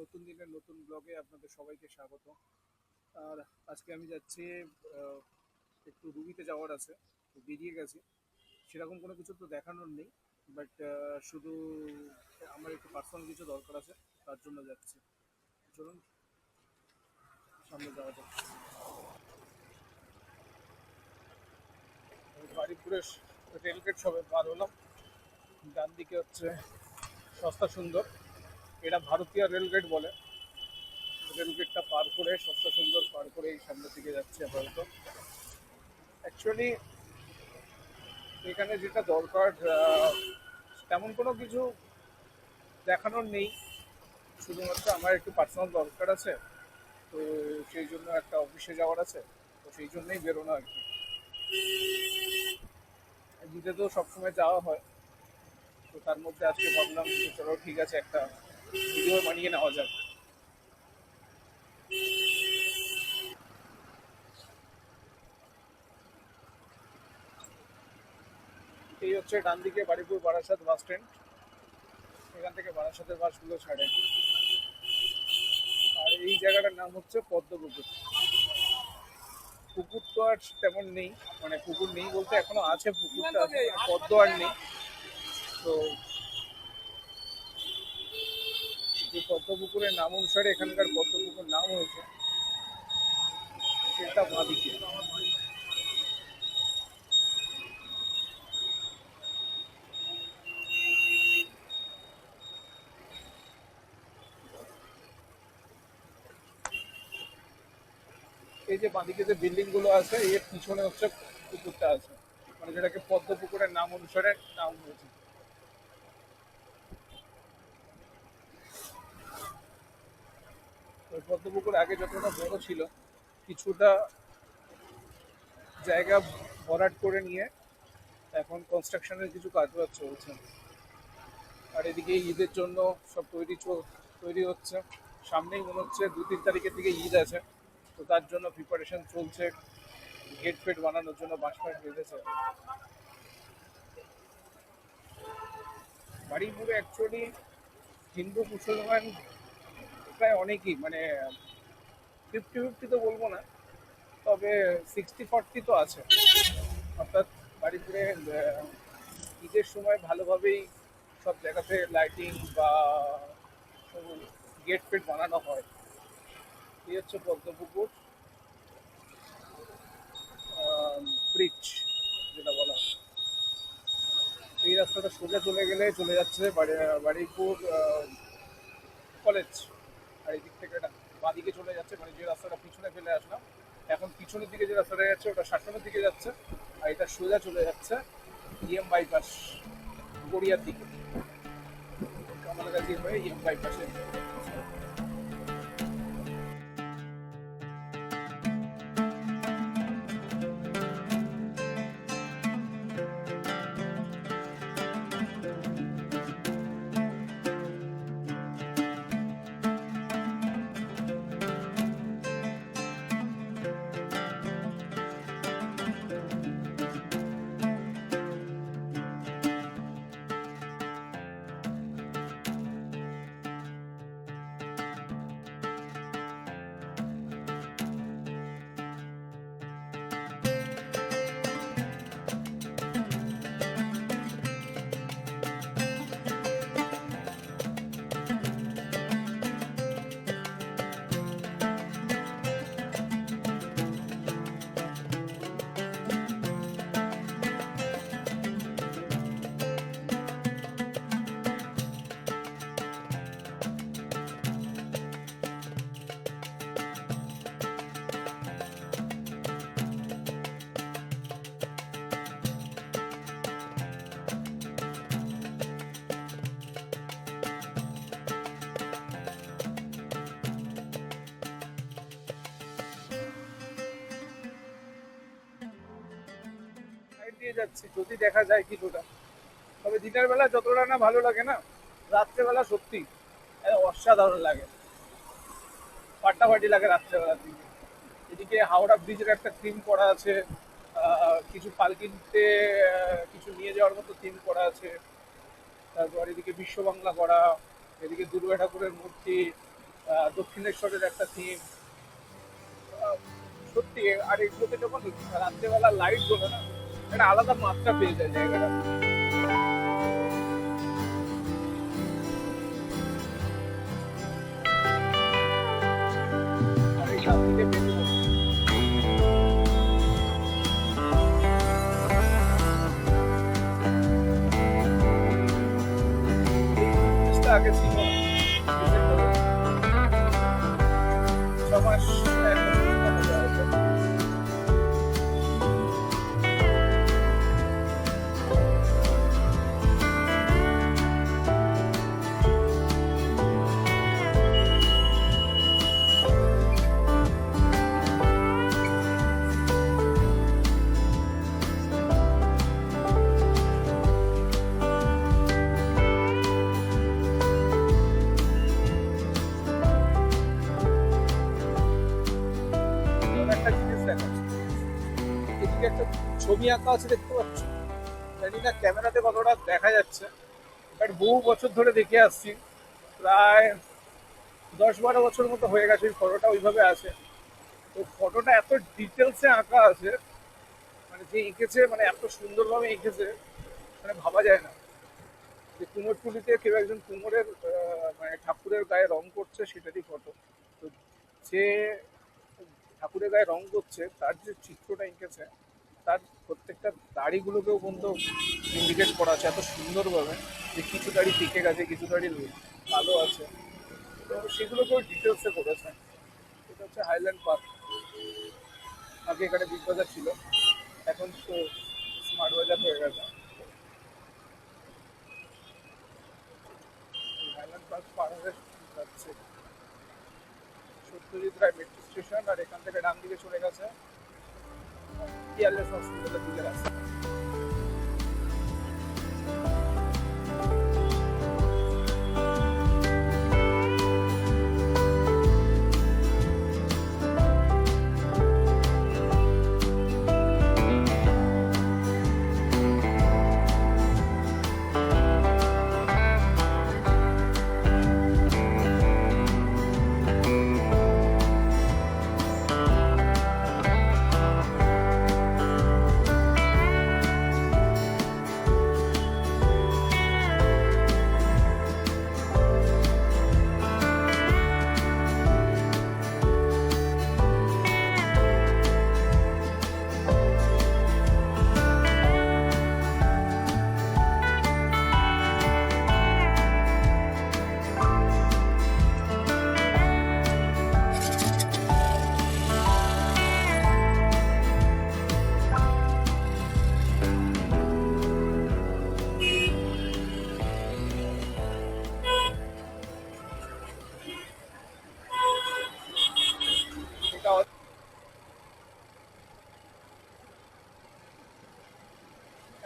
নতুন দিনের নতুন ব্লগে আপনাদের সবাইকে স্বাগত। আর আজকে আমি যাচ্ছি একটু রুবিতে যাওয়ার আছে বেরিয়ে গেছি। সেরকম কোনো কিছু তো দেখানোর নেই বাট শুধু আমার একটু পার্সোনাল কিছু দরকার আছে, তার জন্য যাচ্ছি। চলুন, সামনে যাওয়া যাক। বাড়িপুরের রেলগেট সবে পার হলাম ডান দিকে হচ্ছে সস্তা সুন্দর। এটা ভারতীয় রেলগেট বলে। রেলগেটটা পার করে সস্তা সুন্দর পার করে এই সামনের দিকে যাচ্ছে আপাতত। অ্যাকচুয়ালি এখানে যেটা দরকার তেমন কোনো কিছু দেখানোর নেই। শুধুমাত্র আমার একটু পার্সোনাল দরকার আছে, তো সেই জন্য একটা অফিসে যাওয়ার আছে, তো সেই জন্যই বেরোনো আর কি। দিতে তো সবসময় যাওয়া হয়, তো তার মধ্যে আজকে ভাবলাম চলো ঠিক আছে, একটা ভিডিও বানিয়ে নেওয়া যাক এই হচ্ছে ডান দিকে বাড়িপুর বারাসাত বাস স্ট্যান্ড। এখান থেকে বারাসাতের বাসগুলো ছাড়ে। আর এই জায়গাটার নাম হচ্ছে পদ্মপুকুর। পুকুর তো আর তেমন নেই মানে পুকুর নেই বলতে এখনও আছে পুকুরটা, পদ্ম আর নেই। তো যে পদ্মপুকুরের নাম অনুসারে এখানকার পদ্মপুকুর নাম হয়েছে, সেটা বাঁদিকে এই যে বাঁদিকে যে বিল্ডিংগুলো আছে, এর পিছনে হচ্ছে পুকুরটা আছে। মানে যেটাকে পদ্ম পুকুরের নাম অনুসারে নাম হয়েছে। ওই পদ্ম পুকুর আগে যতটা বড় ছিল, কিছুটা জায়গা ভরাট করে নিয়ে এখন কনস্ট্রাকশনের কিছু কাজবাজ চলছে। আর এদিকে ঈদের জন্য সব তৈরি তৈরি হচ্ছে। সামনেই মনে হচ্ছে দু তিন তারিখের দিকে ঈদ আছে, তো তার জন্য প্রিপারেশন চলছে। গেট ফেট বানানোর জন্য বাঁশ ফাঁস বেঁধেছে। বাড়িপুরে অ্যাকচুয়ালি হিন্দু মুসলমান প্রায় অনেকই মানে ফিফটি ফিফটি তো বলব না তবে সিক্সটি ফর্টি তো আছে। অর্থাৎ আহ, ঈদের সময় ভালোভাবেই সব জায়গাতে লাইটিং বা গেট ফেট বানানো হয়। এই হচ্ছে পদ্মপুকুর ব্রিজ যেটা বলা হয়। এই রাস্তাটা সোজা চলে গেলে চলে যাচ্ছে বাড়ি- বাড়িপুর কলেজ আর এদিক দিক থেকে এটা বাঁদিকে চলে যাচ্ছে মানে যে রাস্তাটা পিছনে ফেলে আসলাম। এখন পিছনের দিকে যে রাস্তাটা যাচ্ছে, ওটা শাসনের দিকে যাচ্ছে, আর এটা সোজা চলে যাচ্ছে ইএম বাইপাস গড়িয়ার দিকে। কামালগাছি হয়ে ইএম বাইপাসে যাচ্ছি যদি দেখা যায় কিছুটা। তবে দিনের বেলা যতটা না ভালো লাগে না রাত্রেবেলা সত্যি অসাধারণ লাগে। ফাটাফাটি লাগে রাত্রেবেলা দিকে। এদিকে হাওড়া ব্রিজের একটা থিম করা আছে কিছু পালকিতে আহ, কিছু নিয়ে যাওয়ার মতো থিম করা আছে। তারপর এদিকে বিশ্ব বাংলা করা এদিকে দুর্গা ঠাকুরের মূর্তি দক্ষিণেশ্বরের একটা থিম সত্যি আর এগুলোতে যখন রাত্রেবেলা লাইট জ্বলে না একটা আলাদা মাত্রা পেয়ে যায় জায়গাটা। আগে ছিল। ছবি আঁকা আছে দেখতে পাচ্ছ? জানি না ক্যামেরাতে কতটা দেখা যাচ্ছে বাট বহু বছর ধরে দেখে আসছি। প্রায় দশ বারো বছর মতো হয়ে গেছে ওই ফটোটা ওইভাবে আছে। তো ফটোটা এত ডিটেলসে আঁকা আছে মানে যে এঁকেছে মানে এত সুন্দরভাবে এঁকেছে মানে ভাবা যায় না। যে কুমোরটুলিতে কেউ একজন কুমোরের মানে ঠাকুরের গায়ে রং করছে, সেটারই ফটো তো যে ঠাকুরের গায়ে রং করছে, তার যে চিত্রটা এঁকেছে তার প্রত্যেকটা দাড়িগুলোকেও পর্যন্ত ইন্ডিকেট করা আছে এত সুন্দরভাবে যে কিছু দাড়ি পেকে গেছে, কিছু দাড়ি ভালো আছে। তো সেগুলোকেও ডিটেলসে করেছে। এটা হচ্ছে হাইল্যান্ড পার্ক আগে এখানে বিগ বাজার ছিল। এখন তো স্মার্ট বাজার হয়ে গেছে। হাইল্যান্ড পার্ক পার হয়ে যাচ্ছে। সত্যজিৎ রায় মেট্রো স্টেশন আর এখান থেকে ডান দিকে চলে গেছে। পিয়ারলেস হসপিটালের দিকে রাস্তা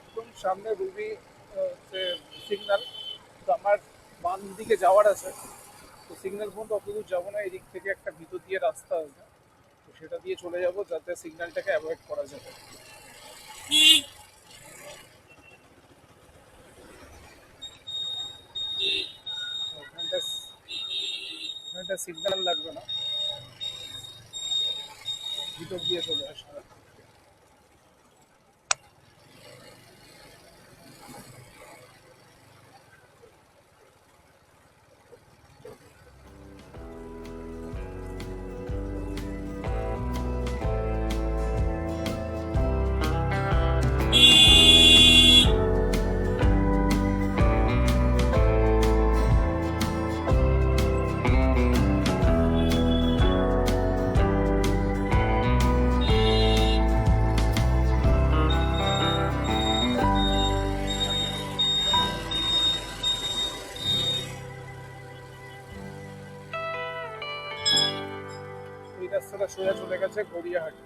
একদম সামনে রুবি হচ্ছে সিগন্যাল তো আমার বাম দিকে যাওয়ার আছে। তো সিগন্যাল পর্যন্ত অত দূর যাব না, এদিক থেকে একটা ভিতর দিয়ে রাস্তা আছে। তো সেটা দিয়ে চলে যাব যাতে সিগন্যালটাকে অ্যাভয়েড করা যাবে সিগন্যাল লাগবে না। ভিতর দিয়ে চলে আসবে। গেছে গড়িয়াহাট।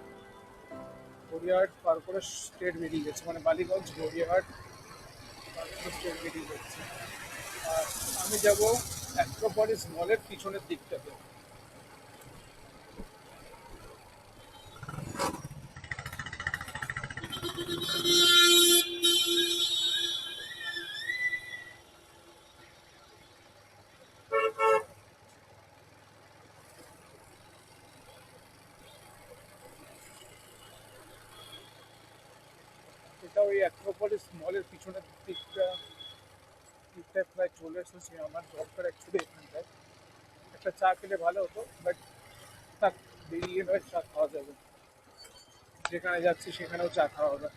গড়িয়াহাট পার করে স্টেট বেরিয়ে গেছে মানে বালিগঞ্জ, গড়িয়াহাট পার করে স্টেট বেরিয়ে যাচ্ছে আর আমি যাব অ্যাক্রোপলিস মলের পিছনের দিকটাতে। ওই অ্যাক্রোপলিস মলের পিছনের দিকটা দিকটায় প্রায় চলে এসেছি আমার দরকার অ্যাকচুয়ালি এখানটায়। একটা চা খেলে ভালো হতো বাট থাক, বেরিয়ে নয় চা খাওয়া যাবে। যেখানে যাচ্ছি সেখানেও চা খাওয়া হবে।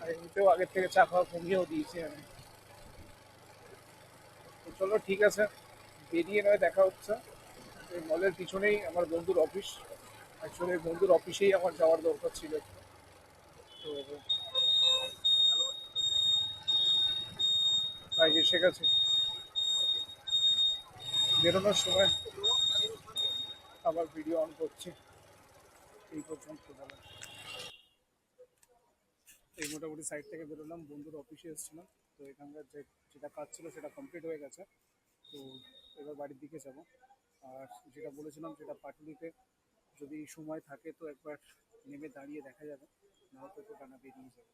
আর এমনিতেও আগের থেকে চা খাওয়া কমিয়েও দিয়েছি আমি। তো চলো, ঠিক আছে। বেরিয়ে নয় দেখা হচ্ছে। এই মলের পিছনেই আমার বন্ধুর অফিস অ্যাকচুয়ালি বন্ধুর অফিসেই আমার যাওয়ার দরকার ছিল। তো গেছে। বেরোনোর সময় আবার ভিডিও অন করছি। এই পর্যন্ত এই মোটামুটি সাইড থেকে বেরোলাম, বন্ধুর অফিসে এসেছিলাম। তো এখানকার যে যেটা কাজ ছিল সেটা কমপ্লিট হয়ে গেছে। তো এবার বাড়ির দিকে যাব। আর যেটা বলেছিলাম সেটা পাটুলিতে যদি সময় থাকে তো একবার নেমে দাঁড়িয়ে দেখা যাবে। নাহলে তো টানা বেরিয়ে যাবে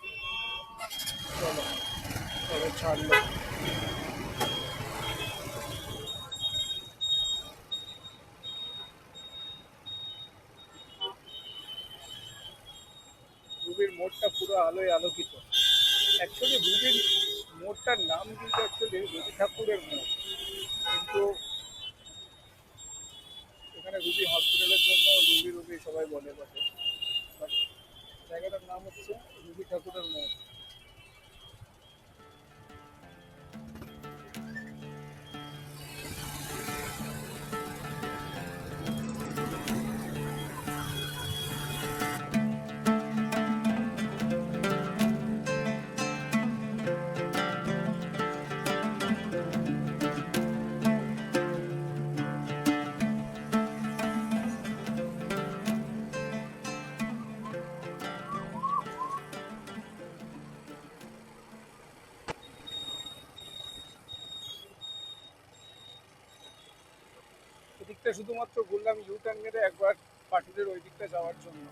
চলো তবে ছাড়লো রুবির মোড়টা পুরো আলোয় আলোকিত। অ্যাকচুয়ালি রুবির মোড়টার নাম কিন্তু অ্যাকচুয়ালি রবি ঠাকুরের মোড়। কিন্তু এখানে রুবি হসপিটালের জন্য রুবি রুবি সবাই বলে বসে। জায়গাটার নাম হচ্ছে রুবি ঠাকুরের মোড়। শুধুমাত্র ঘুরলাম ইউটার্ন মেরে একবার পাটুলের ওই দিকটা যাওয়ার জন্য।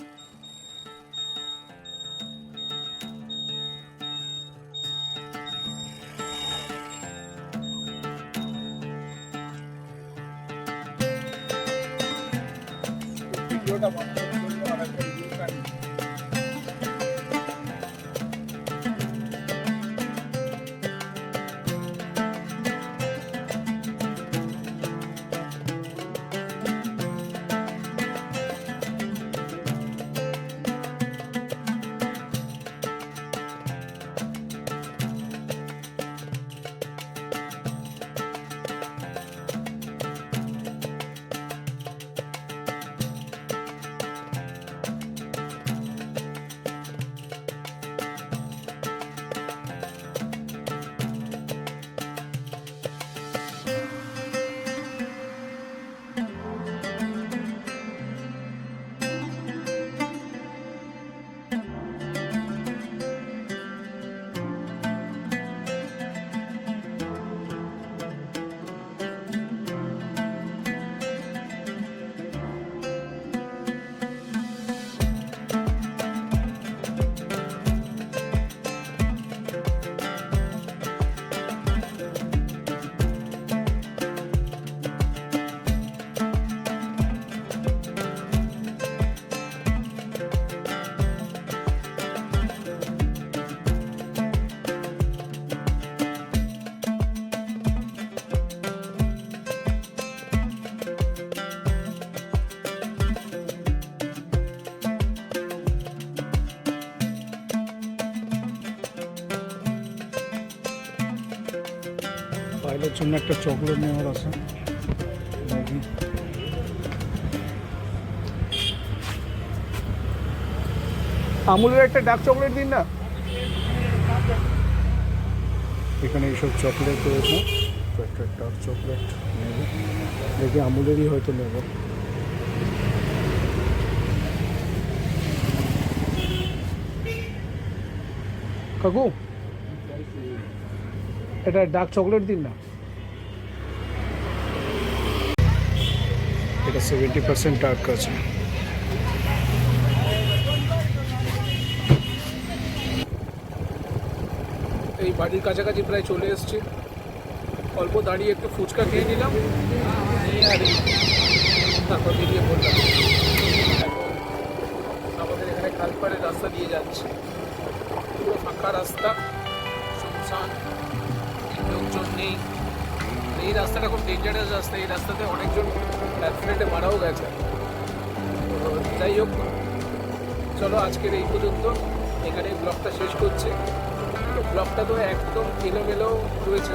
পায়েলের জন্য একটা চকলেট নেওয়ার আছে। আমুলের একটা ডার্ক চকলেট দিন না? এখানে এইসব চকলেট রয়েছে। একটা ডার্ক চকলেট নেব। দেখি আমুলেরই হয়তো নেব। কাকু, এটা ডার্ক চকলেট দিন না? এটা সেভেন্টি পার্সেন্ট ডার্ক আছে এই বাড়ির কাছাকাছি প্রায় চলে এসেছি। অল্প দাঁড়িয়ে একটু ফুচকা খেয়ে নিলাম। তারপর বেরিয়ে পড়লাম। এখন এবারে রাস্তা দিয়ে যাচ্ছি। পুরো ফাঁকা রাস্তা। শুনশান লোকজন নেই। এই রাস্তাটা খুব ডেঞ্জারাস রাস্তা। এই রাস্তাতে অনেকজন অ্যাক্সিডেন্টে মারাও গেছে। তো যাই হোক, চলো আজকের এই পর্যন্ত। এখানে ব্লগটা শেষ করছে। তো ব্লগটা তো একদম এলোমেলো রয়েছে।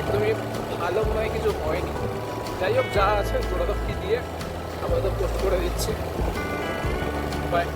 একদমই ভালো মনে হয় কিছু হয়নি। যাই হোক, যা আছে জোড়াদপটি দিয়ে আমরা তো পোস্ট করে দিচ্ছি। বাই